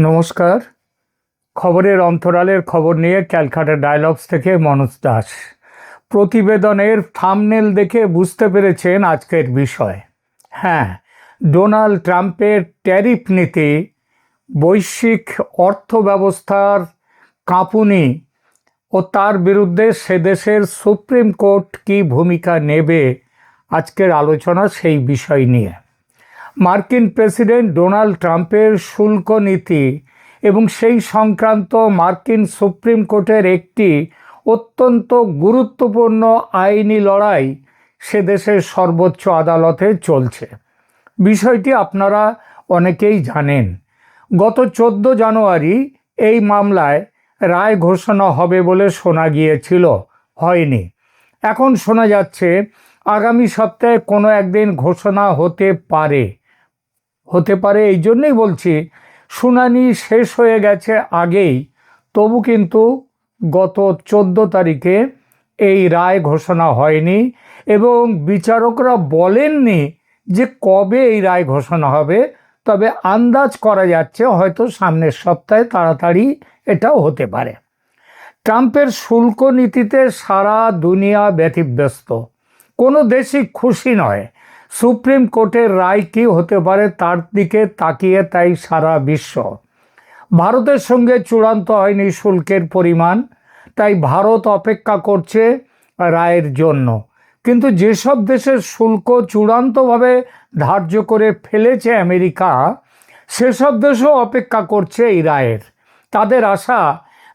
নমস্কার। খবরের অন্তরালের খবর নিয়ে ক্যালকাটা ডায়লগস থেকে মনোজ দাস। প্রতিবেদনের থামনেল দেখে বুঝতে পেরেছেন আজকের বিষয়। হ্যাঁ ডোনাল্ড ট্রাম্পের ট্যারিফ নীতি, বৈশ্বিক অর্থব্যবস্থার কাঁপুনি ও তার বিরুদ্ধে সে দেশের সুপ্রিম কোর্ট কী ভূমিকা নেবে আজকের আলোচনা সেই বিষয় নিয়ে। মার্কিন প্রেসিডেন্ট ডোনাল্ড ট্রাম্পের শুল্ক নীতি এবং সেই সংক্রান্ত মার্কিন সুপ্রিম কোর্টের একটি অত্যন্ত গুরুত্বপূর্ণ আইনি লড়াই সে দেশের সর্বোচ্চ আদালতে চলছে। বিষয়টি আপনারা অনেকেই জানেন। গত চোদ্দ জানুয়ারি এই মামলায় রায় ঘোষণা হবে বলে শোনা গিয়েছিল, হয়নি। এখন শোনা যাচ্ছে, আগামী সপ্তাহে কোনো একদিন ঘোষণা হতে পারে। হতে পারে, এই জন্যই বলছি, শুনানি শেষ হয়ে গেছে আগেই। তবু কিন্তু গত চোদ্দ তারিখে এই রায় ঘোষণা হয়নি এবং বিচারকরা বলেননি যে কবে এই রায় ঘোষণা হবে, তবে আন্দাজ করা যাচ্ছে হয়তো সামনের সপ্তাহে তাড়াতাড়ি এটাও হতে পারে। ট্রাম্পের শুল্ক নীতিতে সারা দুনিয়া ব্যতিব্যস্ত। কোনো দেশই খুশি নয় সুপ্রিম কোর্টের রায় কী হতে পারে তার দিকে তাকিয়ে তাই সারা বিশ্ব। ভারতের সঙ্গে চূড়ান্ত হয়নি শুল্কের পরিমাণ, তাই ভারত অপেক্ষা করছে রায়ের জন্য। কিন্তু যেসব দেশের শুল্ক চূড়ান্তভাবে ধার্য করে ফেলেছে আমেরিকা, সেসব দেশও অপেক্ষা করছে এই রায়ের। তাদের আশা,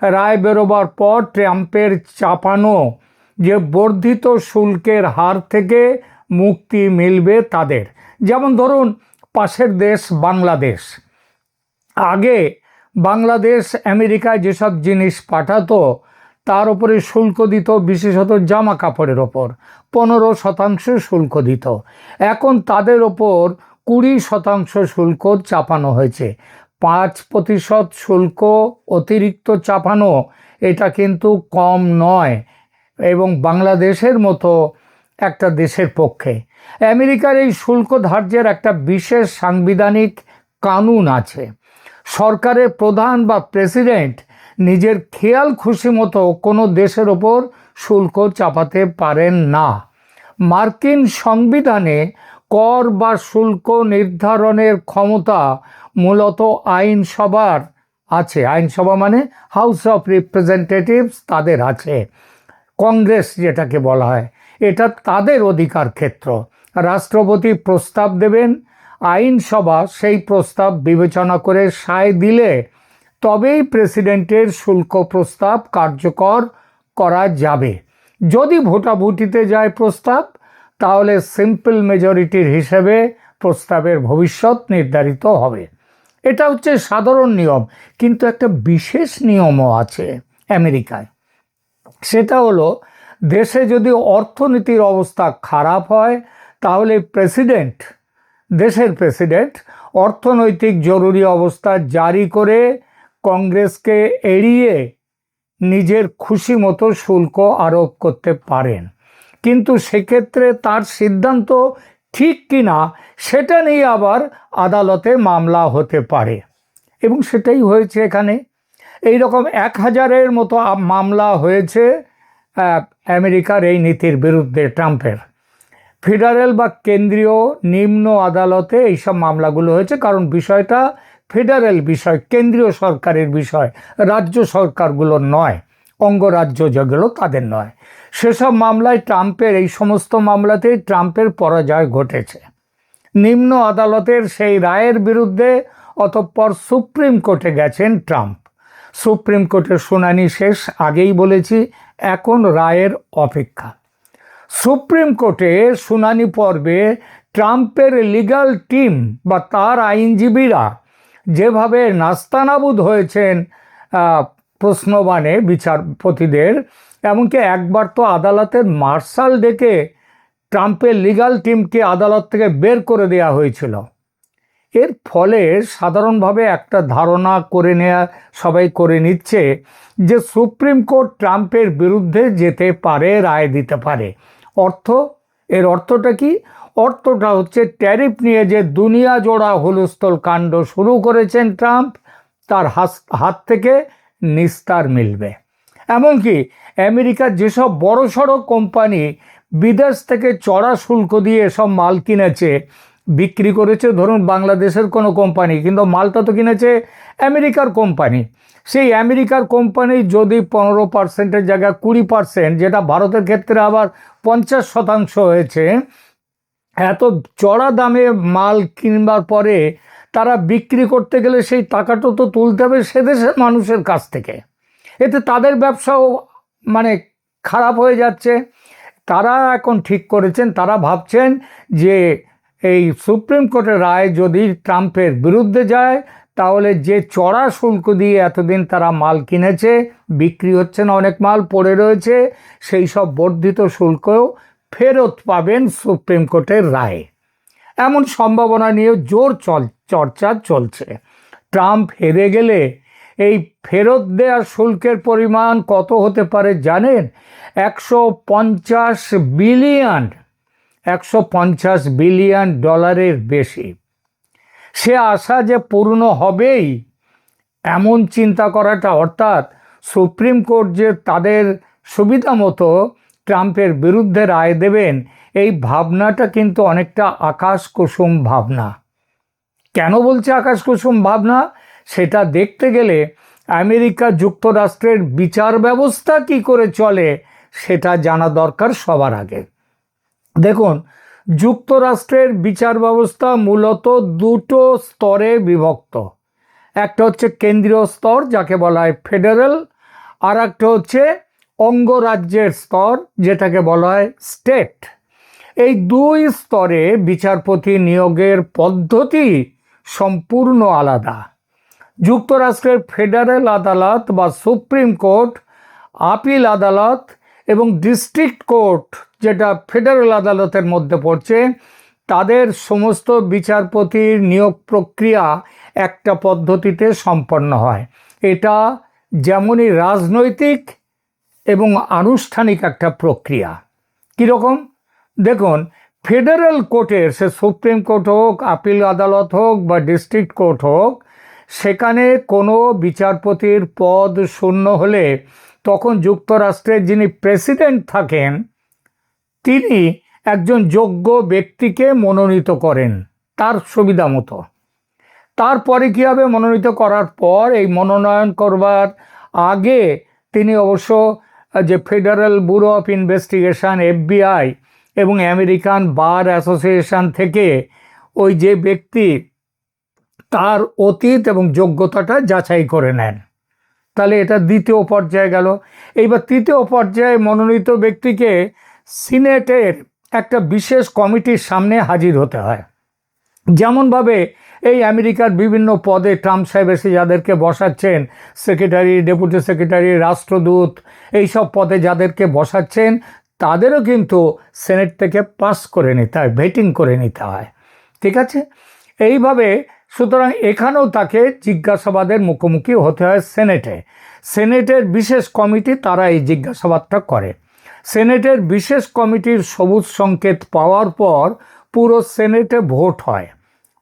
রায় বেরোবার পর ট্রাম্পের চাপানো যে বর্ধিত শুল্কের হার থেকে মুক্তি মিলবে তাদের। যেমন ধরুন, পাশের দেশ বাংলাদেশ। আগে বাংলাদেশ আমেরিকায় যেসব জিনিস পাঠাতো, তার উপরে শুল্ক দিত, বিশেষত জামা কাপড়ের ওপর। পনেরো শতাংশ শুল্ক দিত। এখন তাদের ওপর কুড়ি শতাংশ শুল্ক চাপানো হয়েছে। পাঁচ প্রতিশত শুল্ক অতিরিক্ত চাপানো, এটা কিন্তু কম নয়। এবং বাংলাদেশের মতো একটা দেশের পক্ষে। আমেরিকার এই শুল্ক ধার্যের একটা বিশেষ সাংবিধানিক কানুন আছে। সরকারের প্রধান বা প্রেসিডেন্ট নিজের খেয়াল খুশি মতো কোনো দেশের ওপর শুল্ক চাপাতে পারেন না। মার্কিন সংবিধানে কর বা শুল্ক নির্ধারণের ক্ষমতা মূলত আইনসভার আছে। আইনসভা মানে হাউস অফ রিপ্রেজেন্টেটিভস তাদের আছে। কংগ্রেস যেটাকে বলা হয়। এটা তাদের অধিকার ক্ষেত্র। রাষ্ট্রপতি প্রস্তাব দেবেন, আইনসভা সেই প্রস্তাব বিবেচনা করে সায় দিলে তবেই প্রেসিডেন্টের শুল্ক প্রস্তাব কার্যকর করা যাবে। যদি ভোটাভুটিতে যায় প্রস্তাব, তাহলে সিম্পল মেজরিটির হিসেবে প্রস্তাবের ভবিষ্যৎ নির্ধারিত হবে। এটা হচ্ছে সাধারণ নিয়ম, কিন্তু একটা বিশেষ নিয়মও আছে আমেরিকায়। সেটা হলো দেশে যদি অর্থনীতির অবস্থা খারাপ হয়, তাহলে প্রেসিডেন্ট, দেশের প্রেসিডেন্ট অর্থনৈতিক জরুরি অবস্থা জারি করে কংগ্রেসকে এড়িয়ে নিজের খুশি মতো শুল্ক আরোপ করতে পারেন। কিন্তু সেক্ষেত্রে তার সিদ্ধান্ত ঠিক কি না সেটা নিয়ে আবার আদালতে মামলা হতে পারে। এবং সেটাই হয়েছে এখানে। এই রকম এক হাজারের মতো মামলা হয়েছে। আমেরিকার এই নীতির বিরুদ্ধে ট্রাম্পের। ফেডারেল বা কেন্দ্রীয় নিম্ন আদালতে এইসব মামলাগুলো হয়েছে, কারণ বিষয়টা ফেডারেল বিষয়, কেন্দ্রীয় সরকারের বিষয়, রাজ্য সরকারগুলো নয়, অঙ্গরাজ্য যেগুলো তাদের নয়। সেসব মামলায় ট্রাম্পের, এই সমস্ত মামলাতেই ট্রাম্পের পরাজয় ঘটেছে। নিম্ন আদালতের সেই রায়ের বিরুদ্ধে অতঃপর সুপ্রিম কোর্টে গেছেন ট্রাম্প। সুপ্রিম কোর্টের শুনানি শেষ আগেই বলেছি এখন রায়ের অপেক্ষা। সুপ্রিম কোর্টে শুনানি পর্বে ট্রাম্পের লিগাল টিম বা তার আইনজীবীরা যেভাবে নাস্তানাবুদ হয়েছেন প্রশ্নবাণে বিচারপতিদের, এমনকি একবার তো আদালতের মার্শাল ডেকে ট্রাম্পের লিগাল টিমকে আদালত থেকে বের করে দেওয়া হয়েছিল। এর ফলে সাধারণভাবে একটা ধারণা করে নেওয়া সবাই করে নিচ্ছে যে সুপ্রিম কোর্ট ট্রাম্পের বিরুদ্ধে যেতে পারে, রায় দিতে পারে। অর্থ? এর অর্থটা কি? অর্থটা হচ্ছে ট্যারিফ নিয়ে যে দুনিয়া জোড়া হুলস্থল কাণ্ড শুরু করেছেন ট্রাম্প, তার হাত থেকে নিস্তার মিলবে। এমনকি আমেরিকার যেসব বড় সড়ো কোম্পানি বিদেশ থেকে চড়া শুল্ক দিয়ে এসব মাল কিনেছে বিক্রি করেছে, ধরুন বাংলাদেশের কোনো কোম্পানি কিন্তু মালটা তো কিনেছে আমেরিকার কোম্পানি সেই আমেরিকার কোম্পানি যদি পনেরো পার্সেন্টের জায়গায় কুড়ি পার্সেন্ট যেটা ভারতের ক্ষেত্রে আবার পঞ্চাশ শতাংশ হয়েছে, এত চড়া দামে মাল কিনবার পরে তারা বিক্রি করতে গেলে সেই টাকাটা তো তুলতে হবে সে দেশের মানুষের কাছ থেকে। এতে তাদের ব্যবসাও মানে খারাপ হয়ে যাচ্ছে। তারা এখন ঠিক করেছেন, তারা ভাবছেন যে এই সুপ্রিম কোর্টের রায় যদি ট্রাম্পের বিরুদ্ধে যায়, তাহলে যে চড়া শুল্ক দিয়ে এতদিন তারা মাল কিনেছে, বিক্রি হচ্ছে না অনেক মাল, পড়ে রয়েছে, সেই সব বর্ধিত শুল্কও ফেরত পাবেন সুপ্রিম কোর্টের রায়ে। এমন সম্ভাবনা নিয়ে জোর চল, চর্চা চলছে। ট্রাম্প হেরে গেলে এই ফেরত দেওয়া শুল্কের পরিমাণ কত হতে পারে জানেন? একশো পঞ্চাশ বিলিয়ন একশো পঞ্চাশ বিলিয়ন ডলারের বেশি। সে আশা যে পূর্ণ হবেই, এমন চিন্তা করাটা অর্থাৎ সুপ্রিম কোর্ট যে তাদের সুবিধা মতো ট্রাম্পের বিরুদ্ধে রায় দেবেন, এই ভাবনাটা কিন্তু অনেকটা আকাশ কুসুম ভাবনা। কেন বলছে আকাশ কুসুম ভাবনা? সেটা দেখতে গেলে আমেরিকা যুক্তরাষ্ট্রের বিচার ব্যবস্থা কি করে চলে সেটা জানা দরকার সবার আগে। দেখুন, যুক্তরাষ্ট্রের বিচার ব্যবস্থা মূলত দুটো স্তরে বিভক্ত। একটা হচ্ছে কেন্দ্রীয় স্তর, যাকে বলা হয় ফেডারেল, আর একটা হচ্ছে অঙ্গরাজ্যের স্তর, যেটাকে বলা হয় স্টেট। এই দুই স্তরে বিচারপতি নিয়োগের পদ্ধতি সম্পূর্ণ আলাদা। যুক্তরাষ্ট্রের ফেডারেল আদালত বা সুপ্রিম কোর্ট, আপিল আদালত এবং ডিস্ট্রিক্ট কোর্ট যেটা ফেডারেল আদালতের মধ্যে পড়ছে, তাদের সমস্ত বিচারপতির নিয়োগ প্রক্রিয়া একটা পদ্ধতিতে সম্পন্ন হয়। এটা যেমনই রাজনৈতিক এবং আনুষ্ঠানিক একটা প্রক্রিয়া। কীরকম দেখুন, ফেডারেল কোর্টের, সে সুপ্রিম কোর্ট হোক, আপিল আদালত হোক বা ডিস্ট্রিক্ট কোর্ট হোক, সেখানে কোনো বিচারপতির পদ শূন্য হলে তখন যুক্তরাষ্ট্রের যিনি প্রেসিডেন্ট থাকেন তিনি একজন যোগ্য ব্যক্তিকে মনোনীত করেন তার সুবিধা মতো। তারপরে কী হবে? মনোনীত করার পর এই মনোনয়ন করবার আগে তিনি অবশ্য যে federal bureau of investigation FBI এবং আমেরিকান বার অ্যাসোসিয়েশন থেকে ওই যে ব্যক্তি তার অতীত এবং যোগ্যতাটা যাচাই করে নেন। তাহলে এটা দ্বিতীয় পর্যায়ে গেল। এইবার তৃতীয় পর্যায়ে মনোনীত ব্যক্তিকে সিনেটের একটা বিশেষ কমিটির সামনে হাজির হতে হয়। যেমনভাবে এই আমেরিকার বিভিন্ন পদে ট্রাম্প সাহেব এসে যাদেরকে বসাচ্ছেন, সেক্রেটারি, ডেপুটি সেক্রেটারি, রাষ্ট্রদূত, এইসব পদে যাদেরকে বসাচ্ছেন, তাদেরও কিন্তু সেনেট থেকে পাস করে নিতে হয়, ভেটিং করে নিতে হয়। ঠিক আছে? এইভাবে সুতরাং এখানেও তাকে জিজ্ঞাসাবাদের মুখোমুখি হতে হয় সেনেটে। সেনেটের বিশেষ কমিটি তারা এই জিজ্ঞাসাবাদটা করে। সেনেটের বিশেষ কমিটির সবুজ সংকেত পাওয়ার পর পুরো সেনেটে ভোট হয়।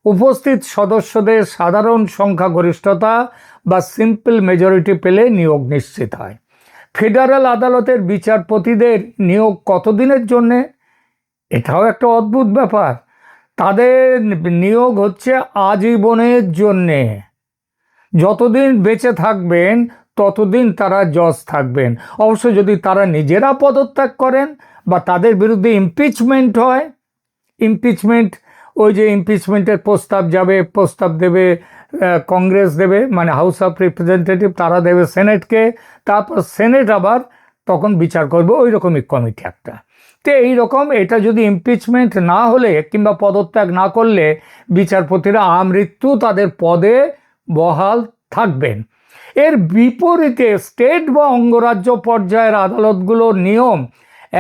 উপস্থিত সদস্যদের সাধারণ সংখ্যাগরিষ্ঠতা বা সিম্পল মেজরিটি পেলে নিয়োগ নিশ্চিত হয়। ফেডারেল আদালতের বিচারপতিদের নিয়োগ কতদিনের জন্যে? এটাও একটা অদ্ভুত ব্যাপার। তাদের নিয়োগ হচ্ছে আজীবনের জন্যে। যতদিন বেঁচে থাকবেন ততদিন তারা জজ থাকবেন। অবশ্য যদি তারা নিজেরা পদত্যাগ করেন বা তাদের বিরুদ্ধে ইমপিচমেন্ট হয় ইমপিচমেন্ট ওই যে ইমপিচমেন্টের প্রস্তাব যাবে, প্রস্তাব দেবে কংগ্রেস দেবে মানে হাউস অফ রিপ্রেজেন্টেটিভ তারা দেবে সেনেটকে তারপর সেনেট আবার তখন বিচার করবে ওই রকমই কমিটি একটা। তো এই রকম এটা যদি ইমপিচমেন্ট না হলে কিংবা পদত্যাগ না করলে বিচারপতিরা আমৃত্যু তাদের পদে বহাল থাকবেন। এর বিপরীতে স্টেট বা অঙ্গরাজ্য পর্যায়ের আদালতগুলোর নিয়ম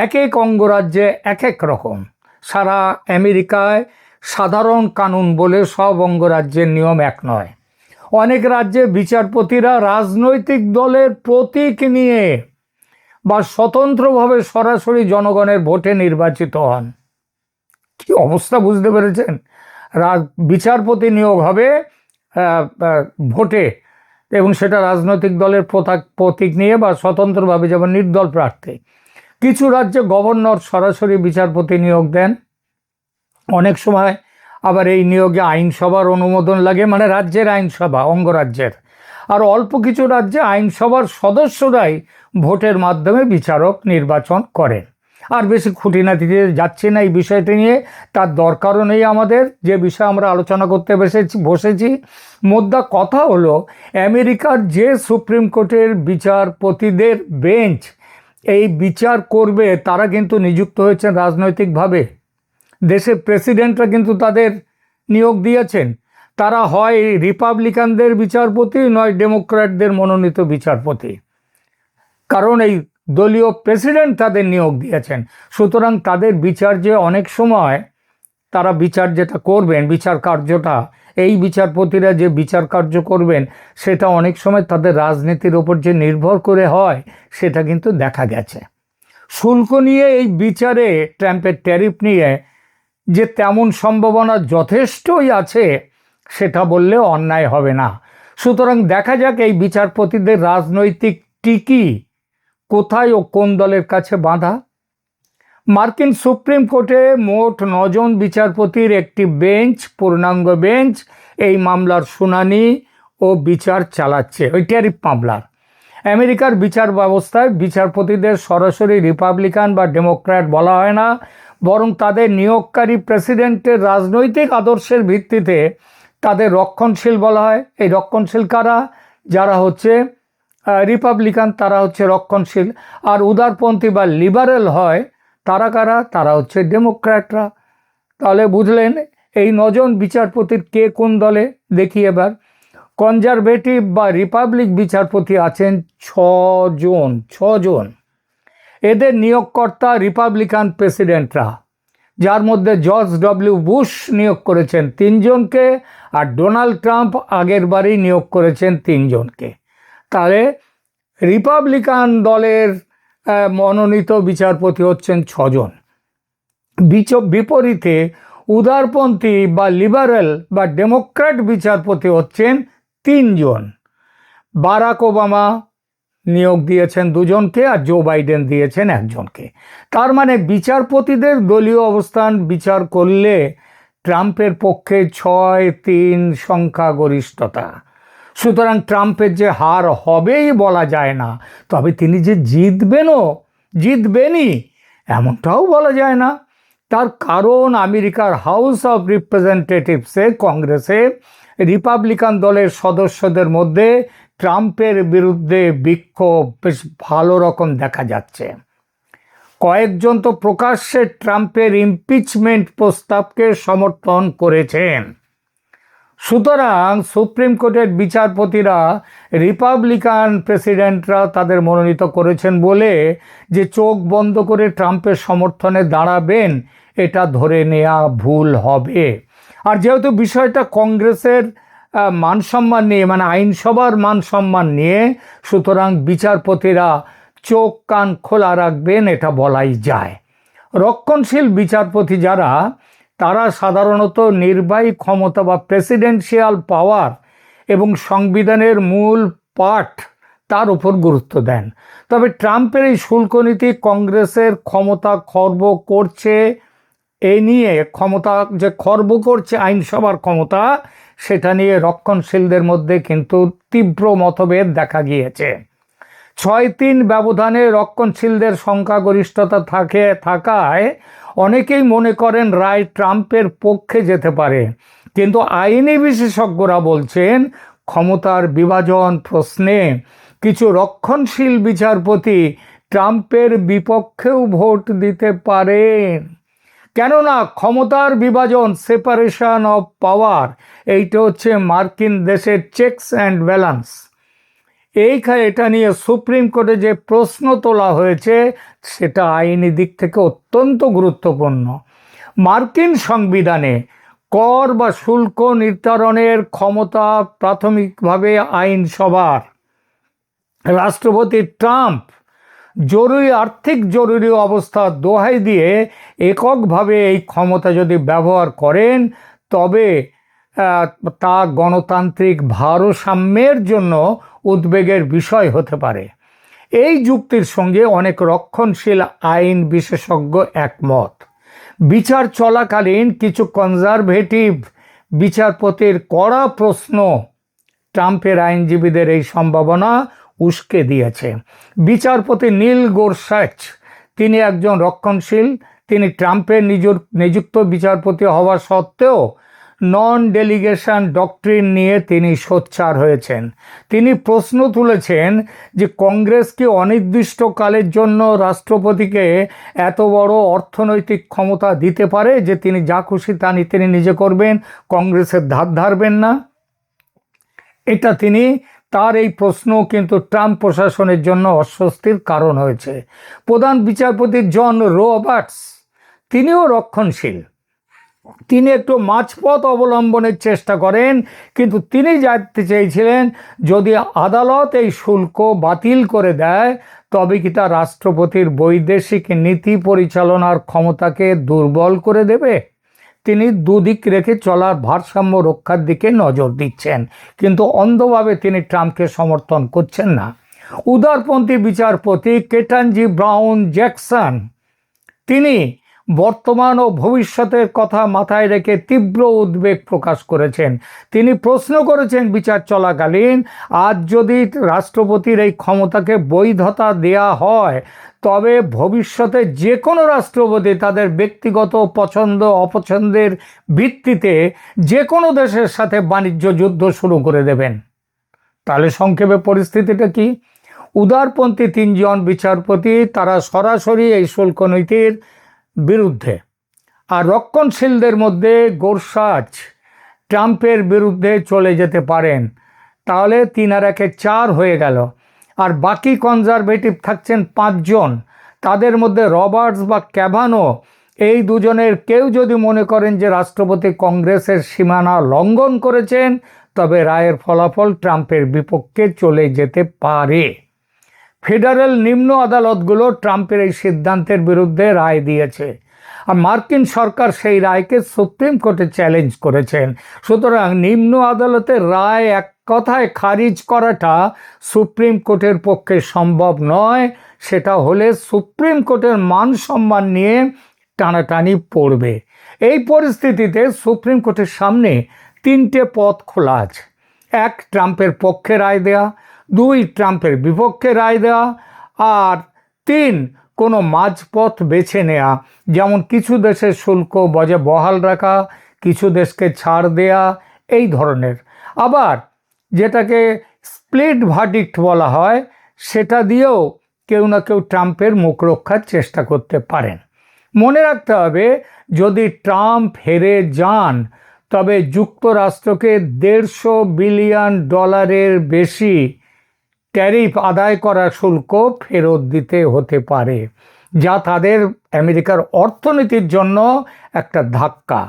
এক এক অঙ্গরাজ্যে এক এক রকম। সারা আমেরিকায় সাধারণ কানুন বলে সব অঙ্গরাজ্যের নিয়ম এক নয়। অনেক রাজ্যে বিচারপতিরা রাজনৈতিক দলের প্রতীক নিয়ে বা স্বতন্ত্রভাবে সরাসরি জনগণের ভোটে নির্বাচিত হন। কি অবস্থা বুঝতে পেরেছেন? বিচারপতি নিয়োগ হবে ভোটে এবং সেটা রাজনৈতিক দলের প্রতাক- প্রতীক নিয়ে বা স্বতন্ত্রভাবে যেমন নির্দল প্রার্থী। কিছু রাজ্যে গভর্নর সরাসরি বিচারপতি নিয়োগ দেন। অনেক সময় আবার এই নিয়োগে আইনসভার অনুমোদন লাগে মানে রাজ্যের আইনসভা, অঙ্গরাজ্যের। আর অল্প কিছু রাজ্যে আইনসভার সদস্যরাই ভোটের মাধ্যমে বিচারক নির্বাচন করেন। আর বেশি খুঁটিনাটিতে যাচ্ছি না এই বিষয়টি নিয়ে। তার দরকারও নেই আমাদের। যে বিষয়ে আমরা আলোচনা করতে বসেছি বসেছি, মোদ্দা কথা হলো, আমেরিকার যে সুপ্রিম কোর্টের বিচারপতিদের বেঞ্চ, এই বিচার করবে, তারা কিন্তু নিযুক্ত হয়েছেন রাজনৈতিকভাবে। দেশের প্রেসিডেন্টরা কিন্তু তাদের নিয়োগ দিয়েছেন। তারা হয় রিপাবলিকানদের বিচারপতি, নয় ডেমোক্র্যাটদের মনোনীত বিচারপতি। কারণ এই দলীয় প্রেসিডেন্ট তাদের নিয়োগ দিয়েছেন। সুতরাং তাদের বিচার যে অনেক সময় তারা বিচার যেটা করবেন, বিচার কার্যটা, এই বিচারপতিরা যে বিচার কার্য করবেন, সেটা অনেক সময় তাদের রাজনীতির ওপর যে নির্ভর করে হয়, সেটা কিন্তু দেখা গেছে। শুল্ক নিয়ে এই বিচারে ট্রাম্পের ট্যারিফ নিয়ে যে তেমন সম্ভাবনা যথেষ্টই আছে, সেটা বললে অন্যায় হবে না। সুতরাং দেখা যাক এই বিচারপতিদের রাজনৈতিক টিকি কোথায় ও কোন দলের কাছে বাঁধা? মার্কিন সুপ্রিম কোর্টে মোট নজন বিচারপতির একটি বেঞ্চ, পূর্ণাঙ্গ বেঞ্চ, এই মামলার শুনানি ও বিচার চালাচ্ছে। ওই ট্যারিফ মামলার। আমেরিকার বিচার ব্যবস্থায় বিচারপতিদের সরাসরি রিপাবলিকান বা ডেমোক্র্যাট বলা হয় না, বরং তাদের নিয়োগকারী প্রেসিডেন্টের রাজনৈতিক আদর্শের ভিত্তিতে তাদের রক্ষণশীল বলা হয়। এই রক্ষণশীল কারা? যারা হচ্ছে রিপাবলিকান তারা হচ্ছে রক্ষণশীল। আর উদারপন্থী বা লিবারেল হয় তারা কারা? তারা হচ্ছে ডেমোক্র্যাটরা। তাহলে বুঝলেন, এই নজন বিচারপতির কে কোন দলে? দেখি এবার। কনজারভেটিভ বা রিপাবলিক বিচারপতি আছেন ছজন ছজন। এদের নিয়োগকর্তা রিপাবলিকান প্রেসিডেন্টরা, যার মধ্যে জর্জ ডব্লিউ বুশ নিয়োগ করেছেন তিনজনকে, আর ডোনাল্ড ট্রাম্প আগের বারেই নিয়োগ করেছেন তিনজনকে। তাহলে রিপাবলিকান দলের মনোনীত বিচারপতি হচ্ছেন ছজন। বিচ- বিপরীতে উদারপন্থী বা লিবারেল বা ডেমোক্র্যাট বিচারপতি হচ্ছেন তিনজন। বারাক ওবামা নিয়োগ দিয়েছেন দুজনকে আর জো বাইডেন দিয়েছেন একজনকে। তার মানে বিচারপতিদের দলীয় অবস্থান বিচার করলে ট্রাম্পের পক্ষে ছয় তিন সংখ্যাগরিষ্ঠতা। সুতরাং ট্রাম্পের যে হার হবেই বলা যায় না, তবে তিনি যে জিতবেনও, জিতবেনই এমনটাও বলা যায় না। তার কারণ আমেরিকার হাউস অফ রিপ্রেজেন্টেটিভসে, কংগ্রেসে রিপাবলিকান দলের সদস্যদের মধ্যে ট্রাম্পের বিরুদ্ধে বিক্ষোভ বেশ ভালো রকম দেখা যাচ্ছে। কয়েকজন তো প্রকাশ্যে ট্রাম্পের ইমপিচমেন্ট প্রস্তাবকে সমর্থন করেছেন। সুতরাং সুপ্রিম কোর্টের বিচারপতিরা রিপাবলিকান প্রেসিডেন্টরা তাদের মনোনীত করেছেন বলে যে চোখ বন্ধ করে ট্রাম্পের সমর্থনে দাঁড়াবেন এটা ধরে নেওয়া ভুল হবে। আর যেহেতু বিষয়টা কংগ্রেসের আহ, মান সম্মান নিয়ে মানে আইনসভার মান সম্মান নিয়ে সুতরাং বিচারপতিরা চোখ কান খোলা রাখবেন এটা বলাই যায়। রক্ষণশীল বিচারপতি যারা তারা সাধারণত নির্বাহী ক্ষমতা বা প্রেসিডেন্সিয়াল পাওয়ার এবং সংবিধানের মূল পাঠ তার উপর গুরুত্ব দেন। তবে ট্রাম্পের এই শুল্ক নীতি কংগ্রেসের ক্ষমতা খর্ব করছে এ নিয়ে ক্ষমতা যে খর্ব করছে আইনসভার ক্ষমতা, সেটা নিয়ে রক্ষণশীলদের মধ্যে কিন্তু তীব্র মতভেদ দেখা গিয়েছে। ছয় তিন ব্যবধানে রক্ষণশীলদের সংখ্যাগরিষ্ঠতা থাকে, থাকায় অনেকেই মনে করেন রায় ট্রাম্পের পক্ষে যেতে পারে। কিন্তু আইনি বিশেষজ্ঞরা বলছেন, ক্ষমতার বিভাজন প্রশ্নে কিছু রক্ষণশীল বিচারপতি ট্রাম্পের বিপক্ষেও ভোট দিতে পারেন। কেননা ক্ষমতার বিভাজন, সেপারেশন অফ পাওয়ার, এইটা হচ্ছে মার্কিন দেশের চেকস অ্যান্ড ব্যালেন্স। এইখানে এটা নিয়ে সুপ্রিম কোর্টে যে প্রশ্ন তোলা হয়েছে, সেটা আইনি দিক থেকে অত্যন্ত গুরুত্বপূর্ণ। মার্কিন সংবিধানে কর বা শুল্ক নির্ধারণের ক্ষমতা প্রাথমিকভাবে আইনসভার। রাষ্ট্রপতি ট্রাম্প জরুরি, আর্থিক জরুরি অবস্থা দোহাই দিয়ে এককভাবে এই ক্ষমতা যদি ব্যবহার করেন, তবে তা গণতান্ত্রিক ভারসাম্যের জন্য উদ্বেগের বিষয় হতে পারে। এই যুক্তির সঙ্গে অনেক রক্ষণশীল আইন বিশেষজ্ঞ একমত। বিচার চলাকালীন কিছু কনজারভেটিভ বিচারপতির কড়া প্রশ্ন ট্রাম্পের আইনজীবীদের এই সম্ভাবনা উস্কে দিয়েছে। বিচারপতি নীল গোরসাচ, তিনি একজন রক্ষণশীল, তিনি ট্রাম্পের নিযুক্ত বিচারপতি হওয়া সত্ত্বেও নন ডেলিগেশন ডক্ট্রিন নিয়ে তিনি সোচ্চার হয়েছেন। তিনি প্রশ্ন তুলেছেন যে কংগ্রেস কি অনির্দিষ্টকালের জন্য রাষ্ট্রপতিকে এত বড় অর্থনৈতিক ক্ষমতা দিতে পারে যে তিনি যা খুশি তা নি- তিনি নিজে করবেন, কংগ্রেসের ধার ধারবেন না? এটা তিনি, তার এই প্রশ্ন কিন্তু ট্রাম্প প্রশাসনের জন্য অস্বস্তির কারণ হয়েছে। প্রধান বিচারপতি জন রোবার্টস, তিনিও রক্ষণশীল। তিনি একটু মাঝপথ অবলম্বনের চেষ্টা করেন, কিন্তু তিনি জানতে চেয়েছিলেন, যদি আদালত এই শুল্ক বাতিল করে দেয়, তবে কি তা রাষ্ট্রপতির বৈদেশিক নীতি পরিচালনার ক্ষমতাকে দুর্বল করে দেবে? তিনি দুদিক রেখে চলার ভারসাম্য রক্ষার দিকে নজর দিচ্ছেন, কিন্তু অন্ধভাবে তিনি ট্রাম্পকে সমর্থন করছেন না। উদারপন্থী বিচারপতি কেটানজি ব্রাউন জ্যাকসন, তিনি বর্তমান ও ভবিষ্যতের কথা মাথায় রেখে তীব্র উদ্বেগ প্রকাশ করেছেন। তিনি প্রশ্ন করেছেন বিচার চলাকালীন, আজ যদি রাষ্ট্রপতির এই ক্ষমতাকে বৈধতা দেয়া হয়, তবে ভবিষ্যতে যে কোনো রাষ্ট্রপতি তাদের ব্যক্তিগত পছন্দ অপছন্দের ভিত্তিতে যে কোনো দেশের সাথে বাণিজ্য যুদ্ধ শুরু করে দেবেন। তাহলে সংক্ষেপে পরিস্থিতিটা কি? উদারপন্থী তিনজন বিচারপতি, তারা সরাসরি এই শুল্ক নীতির বিরুদ্ধে। আর রক্ষণশীলদের মধ্যে গোরসাজ ট্রাম্পের বিরুদ্ধে চলে যেতে পারেন। তাহলে তিন আর একে চার হয়ে গেল। আর বাকি কনজারভেটিভ থাকছেন পাঁচজন। তাদের মধ্যে রবার্টস বা ক্যাভানো এই দুজনের কেউ যদি মনে করেন যে রাষ্ট্রপতি কংগ্রেসের সীমানা লঙ্ঘন করেছেন, তবে রায়ের ফলাফল ট্রাম্পের বিপক্ষে চলে যেতে পারে। ফেডারেল নিম্ন আদালতগুলো ট্রাম্পের এই সিদ্ধান্তের বিরুদ্ধে রায় দিয়েছে। আর মার্কিন সরকার সেই রায়কে সুপ্রিম কোর্টে চ্যালেঞ্জ করেছেন। সুতরাং নিম্ন আদালতের রায় এক কথায় খারিজ করাটা সুপ্রিম কোর্টের পক্ষে সম্ভব নয়। সেটা হলে সুপ্রিম কোর্টের মান সম্মান নিয়ে টানাটানি পড়বে। এই পরিস্থিতিতে সুপ্রিম কোর্টের সামনে তিনটে পথ খোলা আছে। এক, ট্রাম্পের পক্ষে রায় দেয়া। দুই, ট্রাম্পের বিপক্ষে রায় দেওয়া আর তিন, কোনো মাঝপথ বেছে নেওয়া যেমন কিছু দেশের শুল্ক বজে বহাল রাখা, কিছু দেশকে ছাড় দেয়া, এই ধরনের। আবার যেটাকে স্প্লিট ভার্ডিক্ট বলা হয়, সেটা দিয়েও কেউ না কেউ ট্রাম্পের মুখ রক্ষার চেষ্টা করতে পারেন। মনে রাখতে হবে, যদি ট্রাম্প হেরে যান, তবে যুক্তরাষ্ট্রকে দেড়শো বিলিয়ন ডলারের বেশি ট্যারিফ আদায় করা শুল্ক ফেরত দিতে হতে পারে, যা তাদের আমেরিকার অর্থনীতির জন্য একটা ধাক্কা।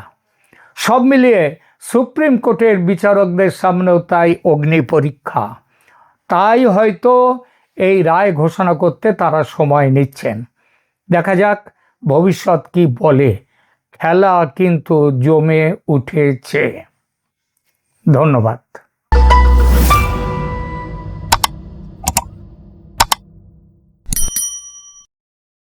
সব মিলিয়ে সুপ্রিম কোর্টের বিচারকদের সামনেও তাই অগ্নি পরীক্ষা। তাই হয়তো এই রায় ঘোষণা করতে তারা সময় নিচ্ছেন। দেখা যাক ভবিষ্যৎ কি বলে। খেলা কিন্তু জমে উঠেছে। ধন্যবাদ।